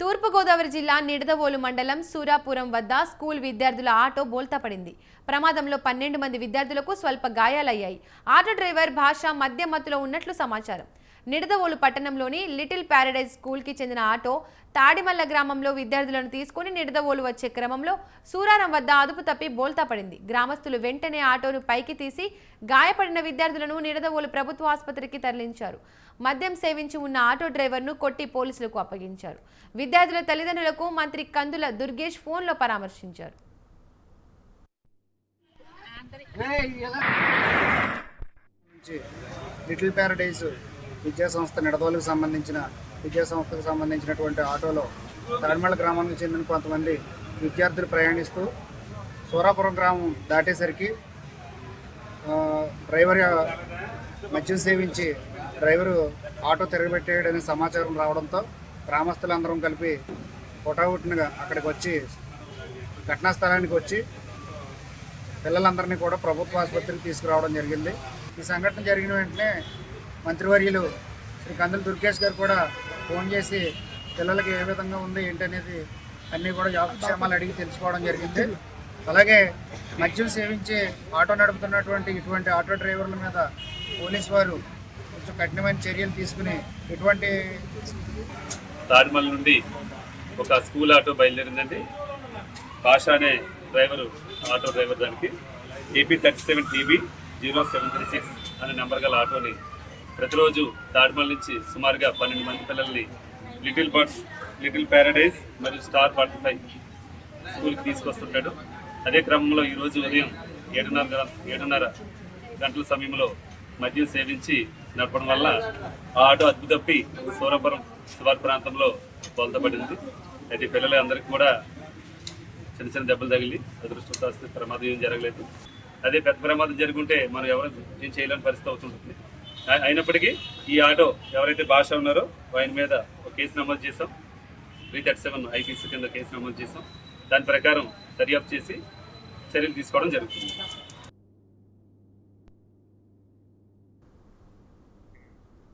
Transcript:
తూర్పుగోదావరి జిల్లా నిడదవోలు మండలం సూరాపురం వద్ద స్కూల్ విద్యార్థుల ఆటో బోల్తా పడింది ప్రమాదంలో పన్నెండు మంది విద్యార్థులకు స్వల్ప గాయాలయ్యాయి. ఆటో డ్రైవర్ భాష మధ్య మత్తులో ఉన్నట్లు సమాచారం. నిడదవోలు పట్టణంలోని లిటిల్ ప్యారడైజ్ స్కూల్కి చెందిన ఆటో తాడిమల్ల గ్రామంలో విద్యార్థులను తీసుకుని నిడదవోలు వచ్చే క్రమంలో సూరారం వద్ద అదుపు తప్పి బోల్తా పడింది. గ్రామస్తులు వెంటనే ఆటోను పైకి తీసి గాయపడిన విద్యార్థులను నిడదవోలు ప్రభుత్వ ఆసుపత్రికి తరలించారు. మద్యం సేవించి ఉన్న ఆటో డ్రైవర్ను కొట్టి పోలీసులకు అప్పగించారు. విద్యార్థుల తల్లిదండ్రులకు మంత్రి కందుల దుర్గేష్ ఫోన్లో పరామర్శించారు. లిటిల్ ప్యారడైజ్ విద్యా సంస్థ నిడదోలకు సంబంధించిన విద్యా సంస్థకు సంబంధించినటువంటి ఆటోలో తాడిమళ్ళ గ్రామానికి చెందిన కొంతమంది విద్యార్థులు ప్రయాణిస్తూ సూరాపురం గ్రామం దాటేసరికి డ్రైవర్ మద్యం సేవించి డ్రైవరు ఆటో తిరగబెట్టేయడని సమాచారం రావడంతో గ్రామస్తులందరం కలిపి హుటాహుటినగా అక్కడికి వచ్చి ఘటనా స్థలానికి వచ్చి పిల్లలందరినీ కూడా ప్రభుత్వ ఆసుపత్రికి తీసుకురావడం జరిగింది. ఈ సంఘటన జరిగిన వెంటనే మంత్రివర్యులు శ్రీ కందుల దుర్గేష్ గారు కూడా ఫోన్ చేసి పిల్లలకి ఏ విధంగా ఉంది ఏంటనేది అన్నీ కూడా యోగక్షేమాలు అడిగి తెలుసుకోవడం జరిగింది. అలాగే మద్యం సేవించి ఆటో నడుపుతున్నటువంటి ఇటువంటి ఆటో డ్రైవర్ల మీద పోలీస్ వారు కొంచెం కఠినమైన చర్యలు తీసుకుని ఎటువంటి తాడిమల్ నుండి ఒక స్కూల్ ఆటో బయలుదేరిందండి. భాష అనే డ్రైవరు ఆటో డ్రైవర్ దానికి AP thirty seven TB zero seven three six అనే నెంబర్ గల ఆటోని ప్రతిరోజు తాడిమల్ నుంచి సుమారుగా పన్నెండు మంది పిల్లల్ని లిటిల్ బర్డ్స్ లిటిల్ ప్యారడైజ్ మరియు స్టార్ ఫార్టీ ఫైవ్ స్కూల్కి తీసుకొస్తుంటాడు. అదే క్రమంలో ఈరోజు ఉదయం ఏడున్నర ఏడున్నర గంటల సమయంలో మద్యం సేవించి నడపడం వల్ల ఆ ఆటో అదుపు తప్పి సూరపురం శివారు ప్రాంతంలో బొలతపడింది అయితే పిల్లలందరికీ కూడా చిన్న చిన్న దెబ్బలు తగిలి అదృష్టశాస్త్రి ప్రమాదం ఏం జరగలేదు. అదే పెద్ద ప్రమాదం జరుగుంటే మనం ఎవరు ఏం చేయలేని పరిస్థితి అవుతుంటుంది. అయినప్పటికీ ఈ ఆటో ఎవరైతే భాష ఉన్నారో ఆయన మీద ఒక కేసు నమోదు చేసాం త్రీ థర్టీ సెవెన్ ఐపీసీ కింద కేసు నమోదు చేసాం దాని ప్రకారం దర్యాప్తు చేసి చర్యలు తీసుకోవడం జరుగుతుంది.